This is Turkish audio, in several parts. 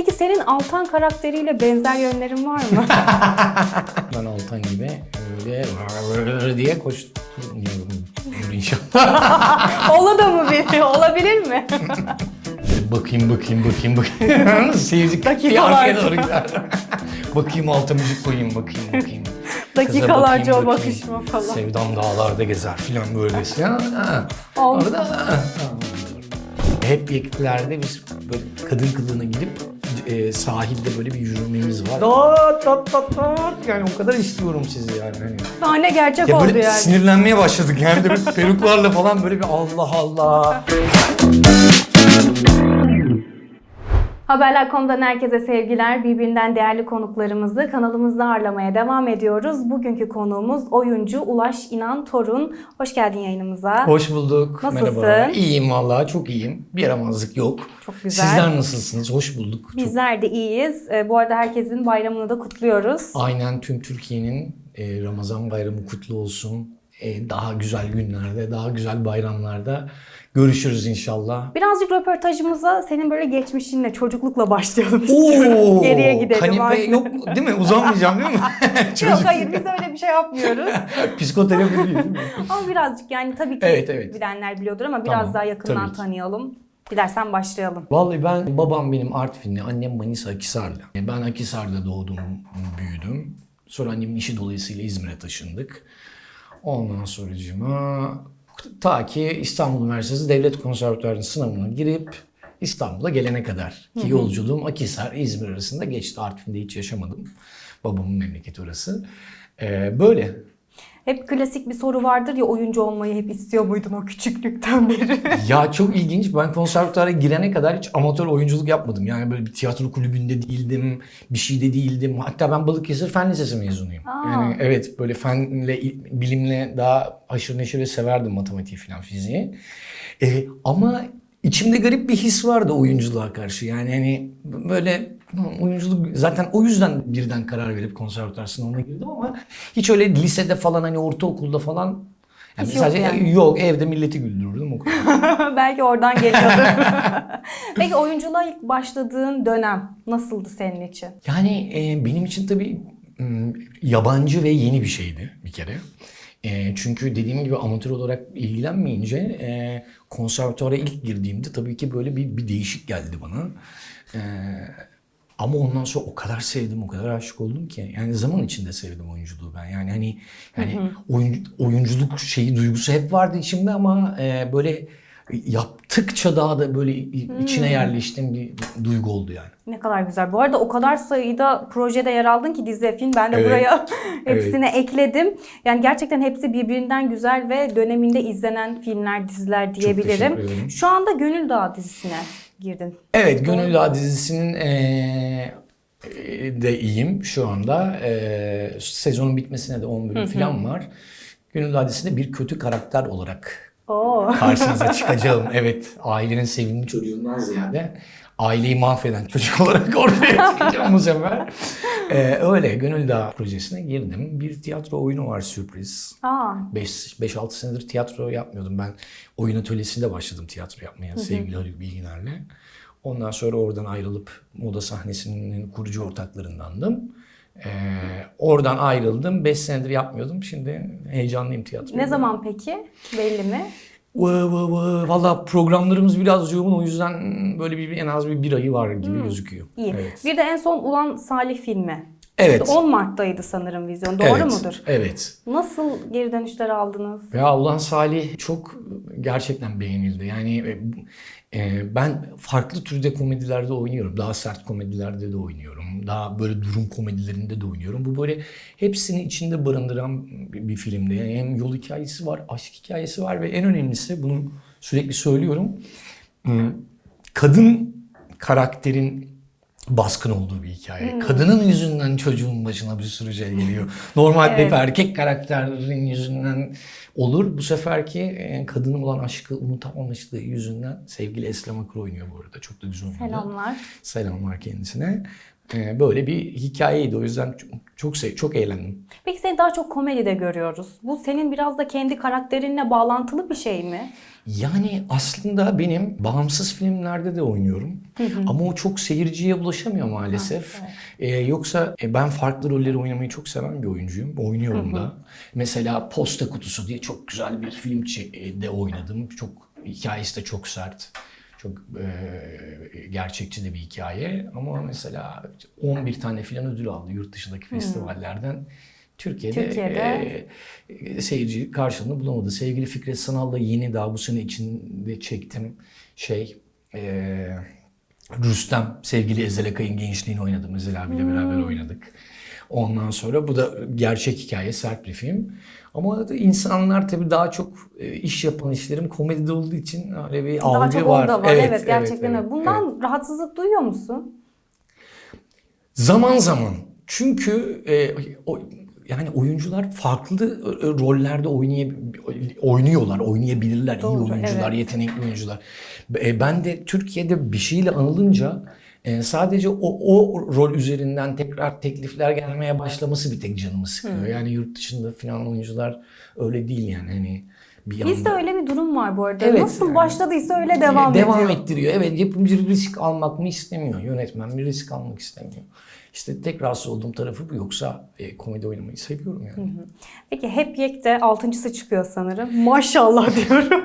Peki senin Altan karakteriyle benzer yönlerin var mı? Ben Altan gibi öyle diye koşturuyorum inşallah. Ola da mı biri? Olabilir mi? bakayım bakayım bakayım bakayım. Seyirci arkaya doğru gider. bakayım alta müzik koyayım bakayım bakayım. Dakikalarca o bakışma falan. Sevdam dağlarda gezer filan böylesi. Ha, ha. Orada ha, hep birliklerde biz böyle kadın kılığına e, sahilde böyle bir yürümemiz var. Dat, dat, dat, dat. Yani o kadar istiyorum sizi yani. Hani. Sahne gerçek Ya oldu böyle yani. sinirlenmeye başladık yani de peruklarla falan böyle bir Allah Allah. Haberler.com'dan herkese sevgiler. Birbirinden değerli konuklarımızı kanalımızda ağırlamaya devam ediyoruz. Bugünkü konuğumuz oyuncu Ulaş İnan Torun. Hoş geldin yayınımıza. Hoş bulduk. Nasılsın? Merhaba. İyiyim vallahi çok iyiyim. Bir yaramazlık yok. Çok güzel. Sizler nasılsınız? Hoş bulduk. Çok Bizler de iyiyiz. Ee, Bu arada herkesin bayramını da kutluyoruz. Aynen tüm Türkiye'nin e, Ramazan bayramı kutlu olsun. E, daha güzel günlerde, daha güzel bayramlarda görüşürüz inşallah. Birazcık röportajımıza senin böyle geçmişinle, çocuklukla başlayalım istiyorum. Geriye gidelim. Kanepe artık. yok değil mi? Uzanmayacağım değil mi? Yok hayır biz öyle bir şey yapmıyoruz. Psikoterapi değil, değil mi? Ama birazcık yani tabii ki Evet, evet. bilenler biliyordur ama biraz Tamam, daha yakından tanıyalım. Dilersen başlayalım. Vallahi ben babam benim Artvinli, annem Manisa Akisarlı. Ben Akisar'da doğdum, büyüdüm. Sonra annemin işi dolayısıyla İzmir'e taşındık. Ondan sonracığıma ta ki İstanbul Üniversitesi Devlet Konservatuvarı'nın sınavına girip İstanbul'a gelene kadar ki yolculuğum Akisar, İzmir arasında geçti. Artvin'de hiç yaşamadım. Babamın memleketi orası. Ee, böyle. Hep klasik bir soru vardır ya oyuncu olmayı hep istiyor muydun o küçüklükten beri? Ya çok ilginç. Ben konservatuvara girene kadar hiç amatör oyunculuk yapmadım. Yani böyle bir tiyatro kulübünde değildim, bir şeyde değildim. Hatta ben Balıkesir Fen Lisesi mezunuyum. Aa. Yani evet böyle fenle, bilimle daha haşır neşir ve severdim matematiği falan fiziği. Ee, ama içimde garip bir his vardı oyunculuğa karşı. Yani hani böyle "Hı, oyunculuk zaten o yüzden birden karar verip konservatuar sınavına girdim ama hiç öyle lisede falan hani ortaokulda falan yani Hiç yok sadece yani. yok evde milleti güldürürdüm o kadar. Belki oradan geliyordur. Peki oyunculuğa ilk başladığın dönem nasıldı senin için? Yani e, benim için tabii yabancı ve yeni bir şeydi bir kere. E, çünkü dediğim gibi amatör olarak ilgilenmeyince e, konservatuvara ilk girdiğimde tabii ki böyle bir, bir değişik geldi bana. E, ama ondan sonra o kadar sevdim, o kadar aşık oldum ki. Yani zaman içinde sevdim oyunculuğu ben. Yani hani yani oyun, oyunculuk şeyi duygusu hep vardı içimde ama e, böyle yaptıkça daha da böyle içine yerleştiğim bir duygu oldu yani. Ne kadar güzel. Bu arada o kadar sayıda projede yer aldın ki dizi, film. Ben de Evet. buraya hepsine ekledim. Yani gerçekten hepsi birbirinden güzel ve döneminde izlenen filmler, diziler diyebilirim. teşekkür ederim. Şu anda Gönül Dağı dizisine girdin. Evet, Gönül Dağı dizisinin eee, e, de iyiyim şu anda. Eee, sezonun bitmesine de 10 bölüm falan var. Gönül Dağı dizisinde bir kötü karakter olarak Oo. karşınıza çıkacağım. Evet, ailenin sevimli çocuğundan ziyade aileyi mahveden çocuk olarak ortaya çıkacağım bu sefer. Eee, öyle, Gönül Dağı projesine girdim. Bir tiyatro oyunu var sürpriz. Aa, 5-6 senedir tiyatro yapmıyordum. Ben oyun atölyesinde başladım tiyatro yapmaya sevgili Haluk Bilginer'le. Ondan sonra oradan ayrılıp moda sahnesinin kurucu ortaklarındandım. Ee, oradan ayrıldım. 5 senedir yapmıyordum. Şimdi heyecanlıyım tiyatro. ne zaman peki? Belli mi? Vı vı vı. Valla programlarımız biraz yoğun o yüzden böyle bir en az bir, bir ayı var gibi gözüküyor. İyi. Evet. Bir de en son Ulan Salih filmi. Evet. 10 Mart'taydı sanırım vizyon. Doğru evet. mudur? Evet. Nasıl geri dönüşler aldınız? Ya Ulan Salih çok gerçekten beğenildi. Yani e, e, ben farklı türde komedilerde oynuyorum. Daha sert komedilerde de oynuyorum. Daha böyle durum komedilerinde de oynuyorum. Bu böyle hepsini içinde barındıran bir, bir filmde. Yani hem yol hikayesi var, aşk hikayesi var ve en önemlisi bunu sürekli söylüyorum. Hmm, Kadın karakterin baskın olduğu bir hikaye. Kadının yüzünden çocuğun başına bir sürü şey geliyor. Normalde Evet. hep erkek karakterin yüzünden olur. Bu seferki e, kadının olan aşkı unutamamışlığı yüzünden sevgili Eslem Akır oynuyor bu arada. Çok da güzel oynadı. Selamlar. Selamlar kendisine. E, böyle bir hikayeydi. O yüzden çok çok, sev- çok eğlendim. Peki seni daha çok komedide görüyoruz. Bu senin biraz da kendi karakterinle bağlantılı bir şey mi? Yani aslında benim bağımsız filmlerde de oynuyorum. Ama o çok seyirciye ulaşamıyor maalesef. Ee, yoksa e, ben farklı rolleri oynamayı çok seven bir oyuncuyum. Oynuyorum da. Mesela Posta Kutusu diye çok güzel bir film e, de oynadım. Çok hikayesi de çok sert. Çok e, gerçekçi de bir hikaye. Ama mesela 11 tane filan ödül aldı yurt dışındaki festivallerden. Türkiye'de, Türkiye'de. e, seyirci karşılığını bulamadı. Sevgili Fikret Sanal'la yeni daha bu sene içinde çektim şey e, Rüstem sevgili Ezel Akay'ın gençliğini oynadım. Ezel abiyle beraber oynadık. Ondan sonra bu da gerçek hikaye sert bir film. Ama insanlar tabii daha çok iş yapan işlerim komedide olduğu için öyle bir Daha algı çok var. onda var. Evet, gerçekten evet, öyle. Bundan rahatsızlık duyuyor musun? Zaman zaman. Çünkü e, o, yani oyuncular farklı e, rollerde oynay oynuyorlar, oynayabilirler. Doğru, iyi oyuncular, evet. yetenekli oyuncular. E, ben de Türkiye'de bir şeyle anılınca e, sadece o, o rol üzerinden tekrar teklifler gelmeye başlaması bir tek canımı sıkıyor. Yani yurt dışında falan oyuncular öyle değil yani hani bir Bizde öyle bir durum var bu arada. Evet, Nasıl yani. başladıysa öyle devam, devam ediyor. ettiriyor. Evet yapımcı risk almak mı istemiyor. Yönetmen bir risk almak istemiyor. İşte tek rahatsız olduğum tarafı bu. Yoksa e, komedi oynamayı seviyorum yani. Peki hep yekte altıncısı çıkıyor sanırım. Maşallah diyorum.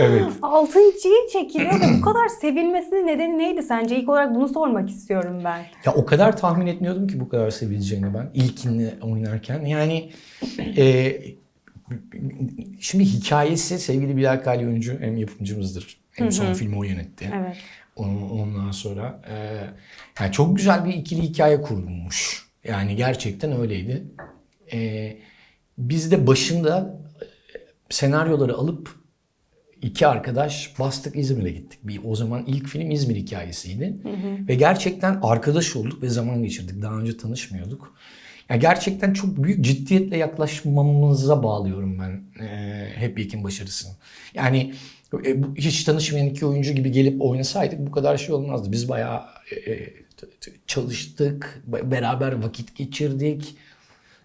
Evet. Altıncıyı çekiliyor ve bu kadar sevilmesinin nedeni neydi sence? İlk olarak bunu sormak istiyorum ben. Ya o kadar tahmin etmiyordum ki bu kadar sevileceğini ben ilkini oynarken. Yani e, şimdi hikayesi sevgili Bilal Kali oyuncu hem yapımcımızdır. Hem son filmi o yönetti. Evet. Ondan sonra e, yani çok güzel bir ikili hikaye kurulmuş. Yani gerçekten öyleydi. E, biz de başında e, senaryoları alıp iki arkadaş bastık İzmir'e gittik. Bir o zaman ilk film İzmir hikayesiydi. Ve gerçekten arkadaş olduk ve zaman geçirdik. Daha önce tanışmıyorduk. Ya gerçekten çok büyük ciddiyetle yaklaşmamıza bağlıyorum ben e, Hep Yekin başarısını. Yani e, bu- hiç tanışmayan iki oyuncu gibi gelip oynasaydık bu kadar şey olmazdı. Biz bayağı e, t- çalıştık, be- beraber vakit geçirdik.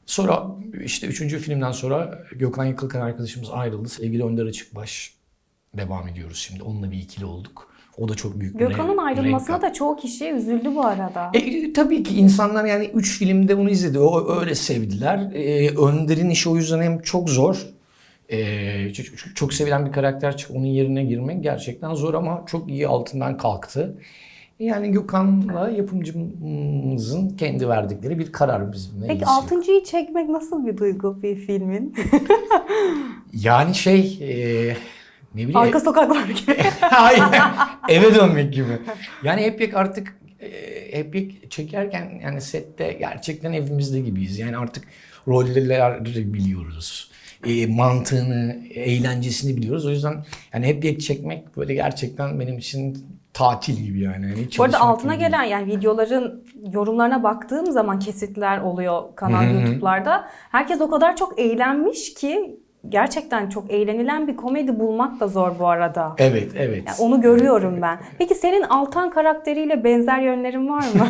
Sonra işte üçüncü filmden sonra Gökhan Yıkılkan arkadaşımız ayrıldı. Sevgili Önder Açıkbaş devam ediyoruz şimdi. Onunla bir ikili olduk. O da çok büyük bir Gökhan'ın ayrılmasına renk da çoğu kişi üzüldü bu arada. e, tabii ki insanlar yani 3 filmde bunu izledi. O öyle sevdiler. E, Önder'in işi o yüzden hem çok zor. E, çok, çok sevilen bir karakter çık onun yerine girmek gerçekten zor ama çok iyi altından kalktı. Yani Gökhan'la yapımcımızın kendi verdikleri bir karar bizimle. Peki ilgisi altıncıyı çekmek nasıl bir duygu bir filmin? Yani şey e, ne bileyim. Arka sokaklar gibi. Hayır. Eve dönmek gibi. Yani hep yek artık e, hep yek çekerken yani sette gerçekten evimizde gibiyiz. Yani artık rolleri biliyoruz. E, mantığını, eğlencesini biliyoruz. O yüzden yani hep yek çekmek böyle gerçekten benim için tatil gibi yani. yani Bu arada altına gibi gelen yani videoların yorumlarına baktığım zaman kesitler oluyor kanal Hı hı. YouTube'larda. Herkes o kadar çok eğlenmiş ki gerçekten çok eğlenilen bir komedi bulmak da zor bu arada. Evet, evet. Yani onu görüyorum ben. Peki senin Altan karakteriyle benzer yönlerin var mı?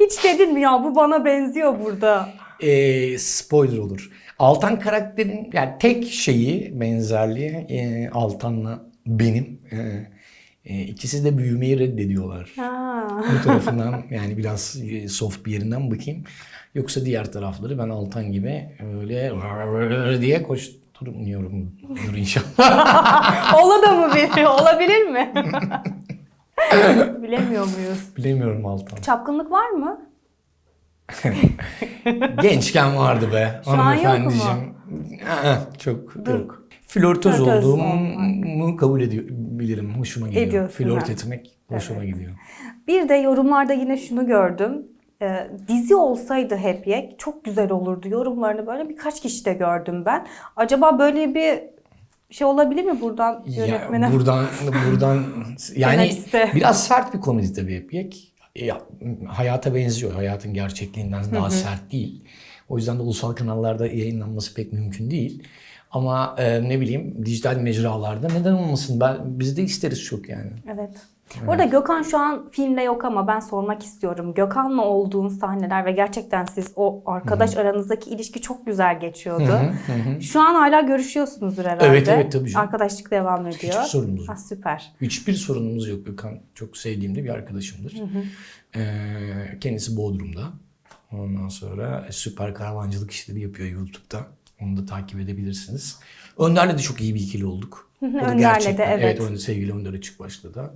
Hiç dedin mi ya bu bana benziyor burada? e, spoiler olur. Altan karakterin yani tek şeyi benzerliği e, Altan'la benim. E, e, ikisi de büyümeyi reddediyorlar. Ha. Bu tarafından yani biraz e, soft bir yerinden bakayım. Yoksa diğer tarafları ben Altan gibi öyle diye koşturmuyorum inşallah. Ola da mı bir? Olabilir mi? Bilemiyor muyuz? Bilemiyorum Altan. Çapkınlık var mı? Gençken vardı be. Şu hanımefendiciğim. Aa, Çok yok. Flörtöz Flörtöz olduğumu kabul ediyorum. Hoşuma gidiyor. Ediyorsun Flört ha. etmek hoşuma gidiyor. Bir de yorumlarda yine şunu gördüm. Ee, dizi olsaydı hep yek çok güzel olurdu. Yorumlarını böyle birkaç kişi de gördüm ben. Acaba böyle bir şey olabilir mi buradan yönetmene? Ya buradan buradan yani Senariste. biraz sert bir komedi tabii hep yek. Ya, hayata benziyor. Hayatın gerçekliğinden daha sert değil. O yüzden de ulusal kanallarda yayınlanması pek mümkün değil. Ama e, ne bileyim dijital mecralarda neden olmasın? Ben biz de isteriz çok yani. Evet. Arada Gökhan şu an filmde yok ama ben sormak istiyorum. Gökhan'la olduğun sahneler ve gerçekten siz o arkadaş aranızdaki ilişki çok güzel geçiyordu. Şu an hala görüşüyorsunuzdur herhalde. Evet, evet, tabii canım. Arkadaşlık devam ediyor. Hiçbir sorunumuz Ha, yok. süper. Hiçbir sorunumuz yok. Gökhan çok sevdiğim de bir arkadaşımdır. Ee, kendisi Bodrum'da. Ondan sonra süper karavancılık işleri yapıyor YouTube'da. Onu da takip edebilirsiniz. Önder'le de çok iyi bir ikili olduk. Önder'le de, evet. Evet, sevgili Önder Açıkbaş'la da.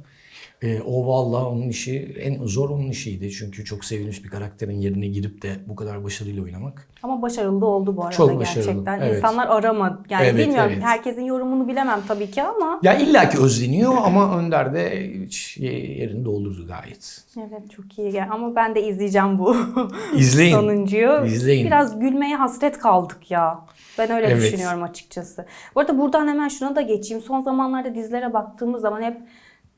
Ee, o vallahi onun işi en zor onun işiydi. Çünkü çok sevilmiş bir karakterin yerine girip de bu kadar başarıyla oynamak. Ama başarılı da oldu bu arada Çok başarılı, gerçekten. evet. İnsanlar aramadı. Yani Evet, bilmiyorum evet. herkesin yorumunu bilemem tabii ki ama Ya illaki özleniyor ama Önder de yerini doldurdu gayet. evet çok iyi. Ama ben de izleyeceğim bu İzleyin. sonuncuyu. İzleyin. Biraz gülmeye hasret kaldık ya. Ben öyle Evet. düşünüyorum açıkçası. Bu arada buradan hemen şuna da geçeyim. Son zamanlarda dizilere baktığımız zaman hep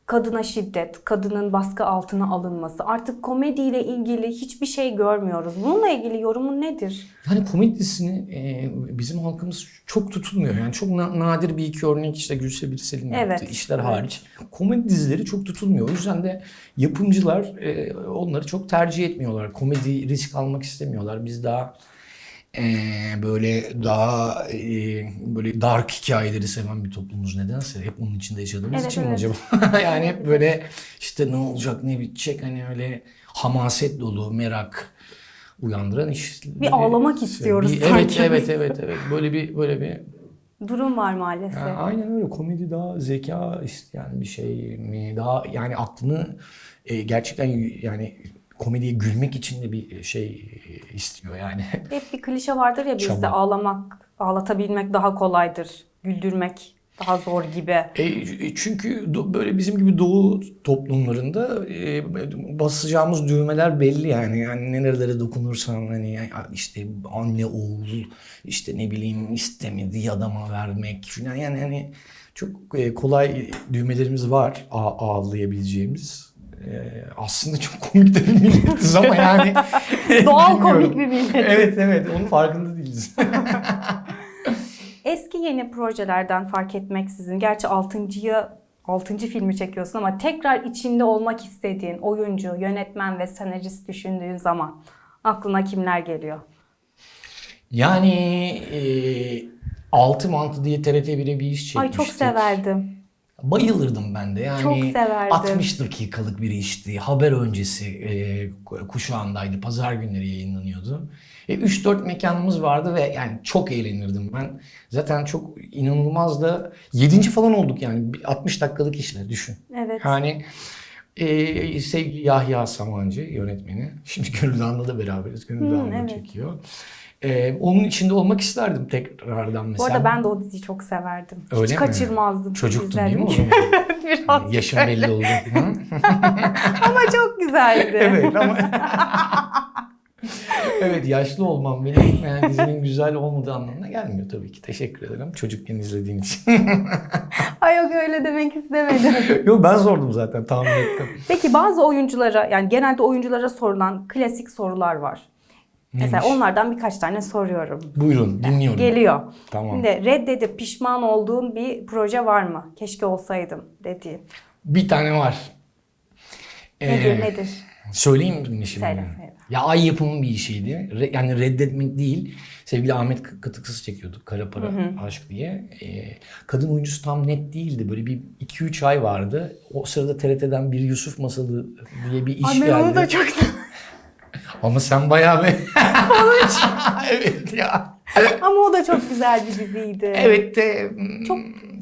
kadına şiddet, kadının baskı altına alınması. Artık komediyle ilgili hiçbir şey görmüyoruz. Bununla ilgili yorumun nedir? Yani komedi dizisini e, bizim halkımız çok tutulmuyor. Yani çok na- nadir bir iki örnek işte Gülse Birsel'in yaptığı Evet, işler evet. hariç. Komedi dizileri çok tutulmuyor. O yüzden de yapımcılar e, onları çok tercih etmiyorlar. Komedi risk almak istemiyorlar. Biz daha e, böyle daha e, böyle dark hikayeleri seven bir toplumuz nedense. Hep onun içinde yaşadığımız Evet, için mi evet. acaba? yani hep böyle işte ne olacak ne bitecek hani öyle hamaset dolu merak uyandıran iş. Bir ağlamak istiyoruz Bir- sanki Evet evet evet evet böyle bir böyle bir Durum var maalesef. yani aynen öyle komedi daha zeka isteyen bir şey mi daha yani aklını e, gerçekten yani komediye gülmek için de bir şey e, istiyor yani. Hep bir klişe vardır ya bizde ağlamak, ağlatabilmek daha kolaydır. Güldürmek daha zor gibi. E, çünkü do- böyle bizim gibi doğu toplumlarında e, basacağımız düğmeler belli yani. Yani nerelere dokunursan hani işte anne oğul işte ne bileyim istemediği adama vermek falan yani hani çok e, kolay düğmelerimiz var ağ- ağlayabileceğimiz. E, aslında çok komik de bir milletiz ama yani Doğal bilmiyorum. komik bir millet. Evet evet onun farkında değiliz. Eski yeni projelerden fark etmeksizin, gerçi 6.yı 6. filmi çekiyorsun ama tekrar içinde olmak istediğin oyuncu, yönetmen ve senarist düşündüğün zaman aklına kimler geliyor? Yani e, Altı Mantı diye TRT 1'e bir iş Ay çekmiştik. çok severdim. Bayılırdım ben de yani. Çok severdim. 60 dakikalık bir işti. Haber öncesi e, kuşağındaydı. Pazar günleri yayınlanıyordu. E, 3-4 mekanımız vardı ve yani çok eğlenirdim ben. Zaten çok inanılmaz da 7. falan olduk yani. Bir 60 dakikalık işler düşün. Evet. Yani e, sevgili Yahya Samancı yönetmeni. Şimdi Gönül Dağı'nda da beraberiz. Gönül Dağı'nda evet. çekiyor. E, onun içinde olmak isterdim tekrardan Bu mesela. arada ben de o diziyi çok severdim. Öyle Hiç mi? kaçırmazdım. Çocuktun değil mi o? Biraz Yaşın belli oldu. Ama çok güzeldi. evet ama... evet yaşlı olmam benim yani dizinin güzel olmadığı anlamına gelmiyor tabii ki. Teşekkür ederim çocukken izlediğin için. Ay yok öyle demek istemedim. Yok ben sordum zaten tahmin ettim. Peki bazı oyunculara yani genelde oyunculara sorulan klasik sorular var. Mesela Neymiş? onlardan birkaç tane soruyorum. Buyurun dinliyorum. Geliyor. Tamam. Şimdi reddedip pişman olduğun bir proje var mı? Keşke olsaydım dediğin. Bir tane var. Nedir Ee, nedir? Söyleyeyim mi şimdi? Söyle, söyle. Ya ay yapımın bir işiydi. Re- yani reddetmek değil. Sevgili Ahmet Katıksız çekiyorduk. Kara Para Aşk diye. Ee, kadın oyuncusu tam net değildi. Böyle bir 2-3 ay vardı. O sırada TRT'den bir Yusuf Masalı diye bir iş Ay ben geldi. onu da çok Ama sen bayağı bir... evet ya. Ama o da çok güzel bir diziydi. Evet de Çok- çok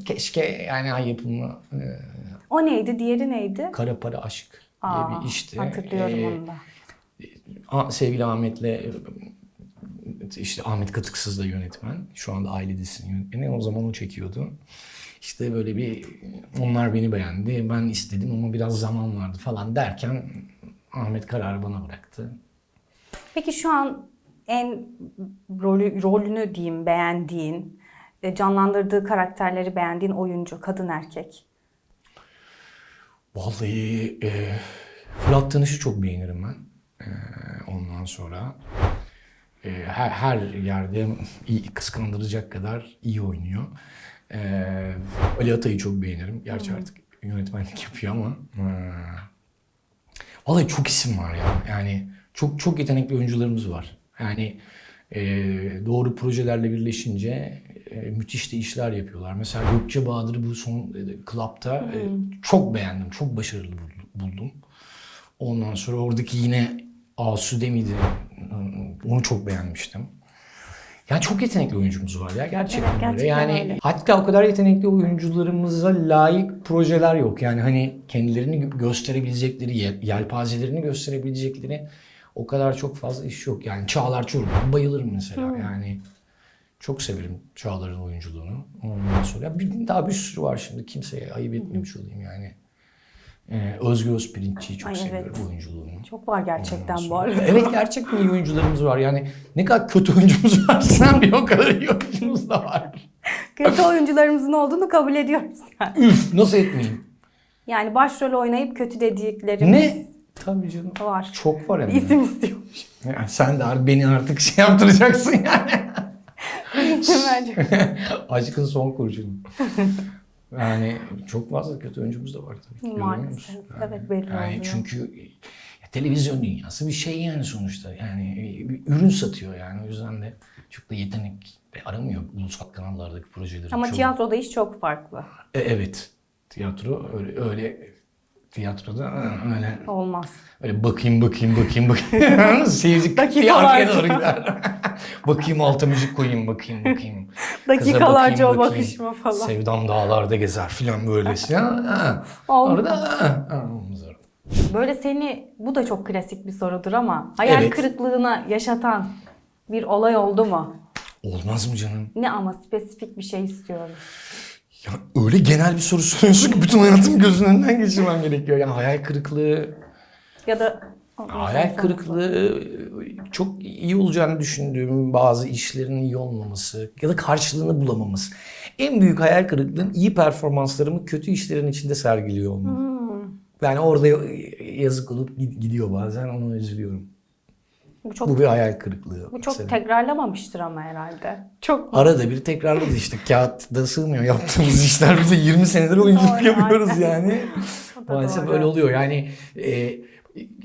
keşke yani ay yapımı e, O neydi? Diğeri neydi? Kara Para Aşk diye Aa, bir işti. Hatırlıyorum Ee, onu da. A- sevgili Ahmet'le e, işte Ahmet Katıksız da yönetmen. Şu anda aile dizisinin yönetmeni. O zaman o çekiyordu. İşte böyle bir onlar beni beğendi. Ben istedim ama biraz zaman vardı falan derken Ahmet kararı bana bıraktı. Peki şu an en rolü, rolünü diyeyim beğendiğin, e, canlandırdığı karakterleri beğendiğin oyuncu, kadın erkek. Vallahi e, Fırat Tanış'ı çok beğenirim ben. E, ondan sonra e, her, her yerde iyi, kıskandıracak kadar iyi oynuyor. E, Ali Atay'ı çok beğenirim. Gerçi artık yönetmenlik yapıyor ama. Ha. Vallahi çok isim var ya. Yani çok çok yetenekli oyuncularımız var. Yani e, doğru projelerle birleşince e, müthiş de işler yapıyorlar. Mesela Gökçe Bahadır'ı bu son e, Club'da e, çok beğendim. Çok başarılı bul- buldum. Ondan sonra oradaki yine Asude miydi? Onu çok beğenmiştim. Yani çok yetenekli oyuncumuz var ya gerçekten, Evet, gerçekten öyle. Yani öyle. hatta o kadar yetenekli oyuncularımıza layık projeler yok. Yani hani kendilerini gö- gösterebilecekleri, yel- yelpazelerini gösterebilecekleri o kadar çok fazla iş yok. Yani Çağlar Çorum'dan bayılırım mesela. Yani çok severim Çağlar'ın oyunculuğunu. Ondan sonra bir, daha bir sürü var şimdi. Kimseye ayıp etmemiş olayım yani. Ee, Özgür Özpirinççi'yi çok Ay, seviyorum evet. oyunculuğunu. Çok var gerçekten bu arada. Evet gerçekten iyi oyuncularımız var. Yani ne kadar kötü oyuncumuz varsa bir o kadar iyi oyuncumuz da var. Kötü oyuncularımızın olduğunu kabul ediyoruz yani. Üf nasıl etmeyeyim? Yani başrol oynayıp kötü dediklerimiz Ne? Tabii canım. var. Çok var hem de. İsim istiyormuş. Ya sen de ar- beni artık şey yaptıracaksın yani. İsim verecek. Aşkın son kurşunu. Yani çok fazla kötü oyuncumuz da var tabii. Görmüyor Maalesef. musun? Evet, belli yani oluyor. Çünkü televizyon dünyası bir şey yani sonuçta. Yani bir ürün satıyor yani. O yüzden de çok da yetenek aramıyor ulusal kanallardaki projelerin Ama çoğu. tiyatroda iş çok farklı. E, evet. Tiyatro öyle öyle tiyatroda öyle Olmaz. öyle bakayım bakayım bakayım bakayım. Seyirci arkaya doğru gider. bakayım alta müzik koyayım bakayım bakayım. Dakikalarca o bakayım, bakışma falan. Sevdam dağlarda gezer filan böylesi. Ha. Olmaz. Orada olmaz orada. Böyle seni, bu da çok klasik bir sorudur ama hayal Evet. kırıklığına yaşatan bir olay oldu mu? Olmaz mı canım? Ne ama spesifik bir şey istiyorum. Ya öyle genel bir soru soruyorsun ki bütün hayatım gözünün önünden geçirmem gerekiyor. Yani hayal kırıklığı Ya da Hayal kırıklığı çok iyi olacağını düşündüğüm bazı işlerin iyi olmaması ya da karşılığını bulamaması. En büyük hayal kırıklığım iyi performanslarımı kötü işlerin içinde sergiliyor olmam. Yani orada yazık olup gidiyor bazen ona üzülüyorum. Bu çok Bu bir hayal kırıklığı. bu çok mesela. tekrarlamamıştır ama herhalde. Çok Arada bir tekrarladı işte. Kağıtta sığmıyor yaptığımız işler. Biz de 20 senedir oyunculuk yapıyoruz yani. Maalesef doğru. öyle oluyor. Yani e,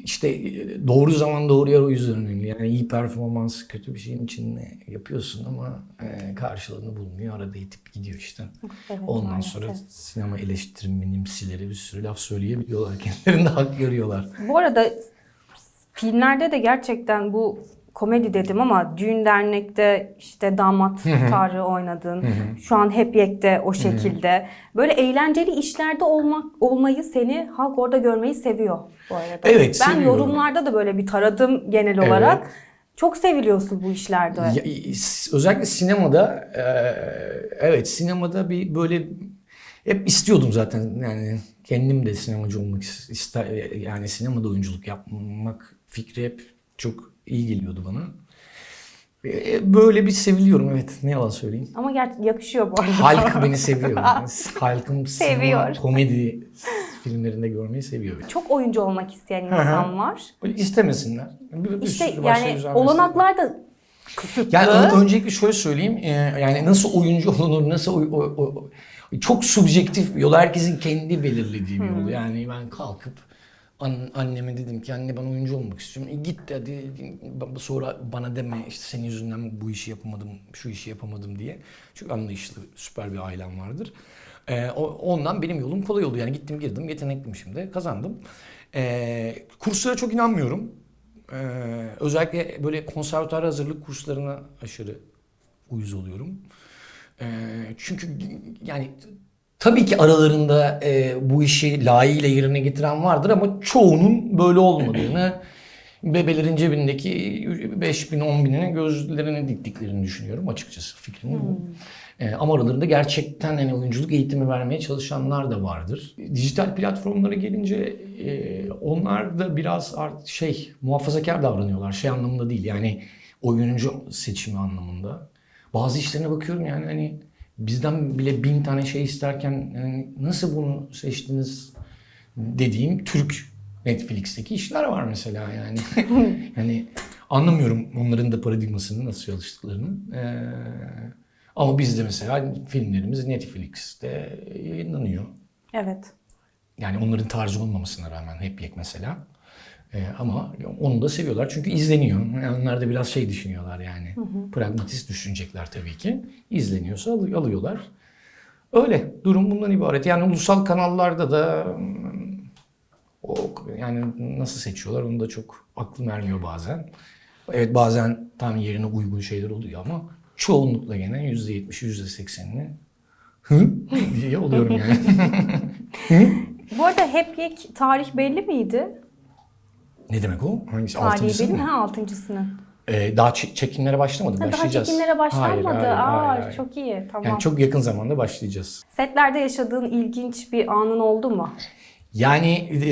işte e, doğru zaman doğru yer o yüzden önemli. Yani iyi performans kötü bir şeyin içinde yapıyorsun ama e, karşılığını bulmuyor. Arada itip gidiyor işte. Evet, Ondan maalesef. sonra sinema eleştirmenimsileri bir sürü laf söyleyebiliyorlar. Kendilerinde hak görüyorlar. Bu arada filmlerde de gerçekten bu komedi dedim ama düğün dernekte işte damat Tarık oynadın. Şu an hep yekte o şekilde. Böyle eğlenceli işlerde olmak olmayı seni halk orada görmeyi seviyor bu arada. Evet, Ben seviyor. yorumlarda da böyle bir taradım genel olarak. Çok seviliyorsun bu işlerde. Ya, özellikle sinemada e, evet sinemada bir böyle hep istiyordum zaten yani kendim de sinemacı olmak ister yani sinemada oyunculuk yapmak fikri hep çok iyi geliyordu bana. E, Böyle bir seviliyorum evet ne yalan söyleyeyim. Ama ger- yakışıyor bu arada. Halk beni seviyor. Halkım Seviyor. komedi filmlerinde görmeyi seviyor. Çok oyuncu olmak isteyen insan var. İstemesinler. Bir, bir İşte sürü başka yani güzel olanaklar da kısıtlı. Yani ön- öncelikle şöyle söyleyeyim. e, yani nasıl oyuncu olunur, nasıl oy- oy- oy- çok subjektif bir yol. Herkesin kendi belirlediği bir yol. Yani ben kalkıp an- anneme dedim ki anne ben oyuncu olmak istiyorum. E git hadi sonra bana deme işte senin yüzünden bu işi yapamadım, şu işi yapamadım diye. Çünkü anlayışlı süper bir ailem vardır. E, ondan benim yolum kolay oldu. Yani gittim girdim yetenekliyim şimdi kazandım. E, kurslara çok inanmıyorum. Ee, özellikle böyle konservatuar hazırlık kurslarına aşırı uyuz oluyorum. Ee, çünkü yani tabii ki aralarında e, bu işi layığıyla yerine getiren vardır ama çoğunun böyle olmadığını bebelerin cebindeki 5 bin 10 binine gözlerine diktiklerini düşünüyorum açıkçası fikrim bu. Ee, ama aralarında gerçekten hani oyunculuk eğitimi vermeye çalışanlar da vardır. Dijital platformlara gelince e, onlar da biraz art şey muhafazakar davranıyorlar. Şey anlamında değil yani oyuncu seçimi anlamında. Bazı işlerine bakıyorum yani hani bizden bile bin tane şey isterken yani nasıl bunu seçtiniz dediğim Türk Netflix'teki işler var mesela yani. yani anlamıyorum onların da paradigmasını nasıl çalıştıklarını. Ee, ama bizde mesela filmlerimiz Netflix'te yayınlanıyor. Evet. Yani onların tarzı olmamasına rağmen hep yek mesela. Ee, ama onu da seviyorlar çünkü izleniyor. Yani onlar da biraz şey düşünüyorlar yani. Pragmatist düşünecekler tabii ki. İzleniyorsa alı- alıyorlar. Öyle. Durum bundan ibaret. Yani ulusal kanallarda da o yani nasıl seçiyorlar onu da çok aklım ermiyor bazen. Evet bazen tam yerine uygun şeyler oluyor ama çoğunlukla gene %70, %80'ini hı diye oluyorum yani. Bu arada hep yek tarih belli miydi? Ne demek o? Hangisi? Tarihi Altıncısı belli mi? mı? Ha altıncısının. Ee, daha çe- çekimlere başlamadık. Ha, daha başlayacağız. çekimlere başlanmadı. Hayır, hayır, Aa hayır, hayır. çok iyi. Tamam. Yani çok yakın zamanda başlayacağız. Setlerde yaşadığın ilginç bir anın oldu mu? Yani e,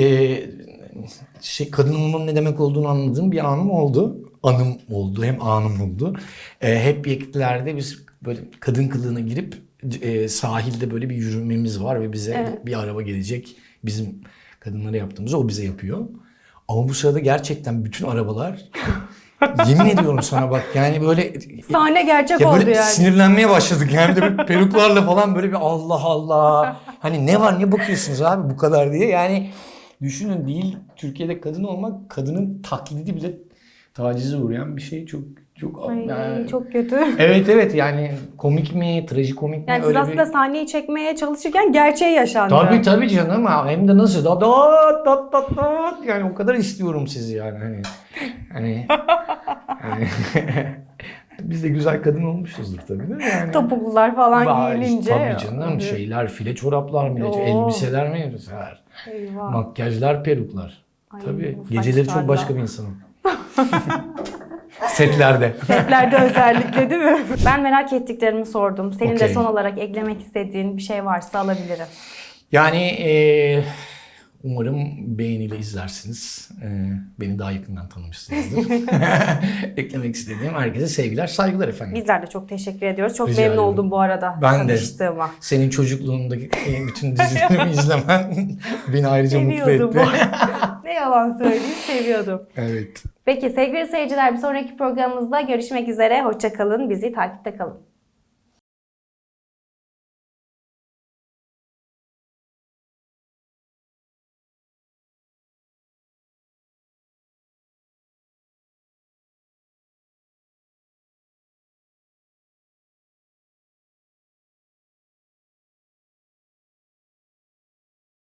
şey kadın olmanın ne demek olduğunu anladığım bir anım oldu. Anım oldu hem anım oldu. E, hep yeklerde biz böyle kadın kılığına girip e, sahilde böyle bir yürümemiz var ve bize Evet. bir araba gelecek. Bizim kadınlara yaptığımızı o bize yapıyor. Ama bu sırada gerçekten bütün arabalar yemin ediyorum sana bak yani böyle Sahne gerçek ya oldu böyle yani. sinirlenmeye başladık yani de peruklarla falan böyle bir Allah Allah. Hani ne var ne bakıyorsunuz abi bu kadar diye. Yani düşünün değil Türkiye'de kadın olmak kadının taklidi bile tacize uğrayan bir şey çok çok Ay, yani- çok kötü. Evet evet yani komik mi trajikomik mi Yani siz öyle aslında bir... sahneyi çekmeye çalışırken gerçeği yaşandı. Tabii tabii canım hem de nasıl da dat dat dat dat yani o kadar istiyorum sizi yani hani hani, hani biz de güzel kadın olmuşuzdur tabii de yani. Topuklular falan Vay, giyilince. Tabii canım Evet. şeyler file çoraplar mile Oo. elbiseler mi her Eyvah. makyajlar peruklar. Ay, tabii geceleri çok başka bir insanım. Setlerde. Setlerde özellikle değil mi? Ben merak ettiklerimi sordum. Senin de Okey. son olarak eklemek istediğin bir şey varsa alabilirim. Yani eee, umarım beğeniyle izlersiniz. Eee, beni daha yakından tanımışsınızdır. Eklemek istediğim herkese sevgiler, saygılar efendim. Bizler de çok teşekkür ediyoruz. Çok Rica memnun ederim. oldum bu arada Ben de. tanıştığıma. Senin çocukluğundaki e, bütün dizilerimi izlemen beni ayrıca mutlu Seviyordum etti. ne yalan söyleyeyim seviyordum. evet. Peki sevgili seyirciler bir sonraki programımızda görüşmek üzere. Hoşçakalın. Bizi takipte kalın.